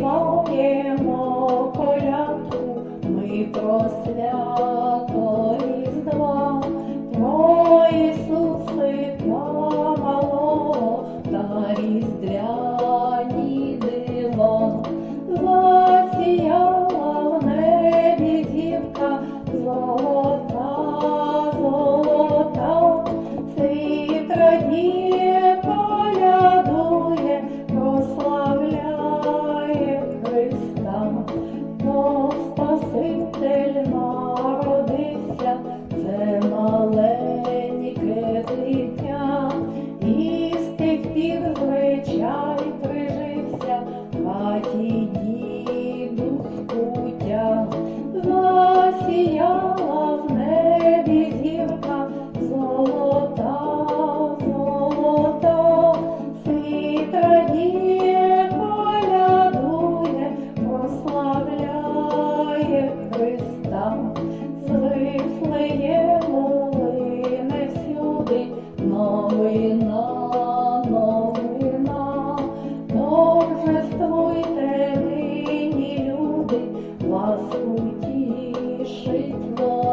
співаємо коляду, ми просвя. Street Wall.